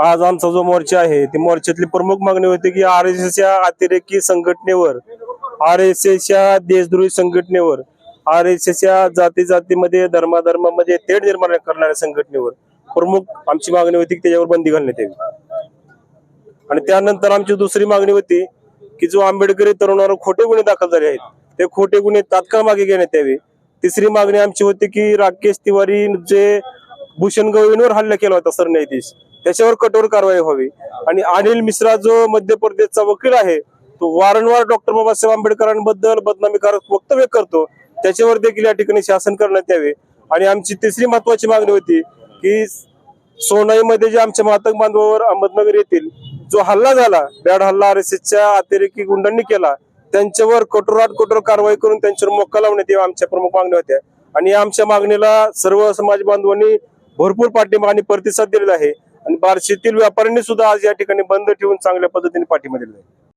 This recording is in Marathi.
आज आमचा जो मोर्चा आहे ती मोर्चातली प्रमुख मागणी होती की आर एस एस या अतिरेकी संघटनेवर आर एस एस या देशद्रोही संघटनेवर आर एस एस या जाती जातीमध्ये धर्माधर्मामध्ये तेढ निर्माण करणाऱ्या संघटनेवर प्रमुख आमची मागणी होती की त्याच्यावर बंदी घालण्यात यावी. आणि त्यानंतर आमची दुसरी मागणी होती की जो आंबेडकरी तरुणावर खोटे गुन्हे दाखल झाले आहेत ते खोटे गुन्हे तात्काळ मागे घेण्यात यावे. तिसरी मागणी आमची होती की राकेश तिवारी जे भूषण गवळींवर हल्ला केला होता सरन्यायाधीश. त्याच्यावर कठोर कारवाई व्हावी. आणि अनिल मिश्रा जो मध्य प्रदेशचा वकील आहे तो वारंवार डॉक्टर बाबासाहेब आंबेडकरांबद्दल बदनामीकारक वक्तव्य करतो. त्याच्यावर देखील या ठिकाणी शासन करण्यात यावे. आणि आमची तिसरी महत्वाची मागणी होती की सोनाईमध्ये जे आमच्या मातक बांधवावर अहमदनगर येथील जो हल्ला झाला बॅड हल्ला आर एस एसच्या अतिरेकी गुंडांनी केला त्यांच्यावर कठोरात कठोर कारवाई करून त्यांच्यावर मोक्का लावण्यात यावा आमच्या प्रमुख मागण्या होत्या. आणि आमच्या मागणीला सर्व समाज बांधवांनी भरपूर पाठिंबा आणि प्रतिसाद दिलेला आहे. आणि बार्शीतील व्यापाऱ्यांनी सुद्धा आज या ठिकाणी बंद ठेवून चांगल्या पद्धतीने पाठिंबा दिलेला आहे.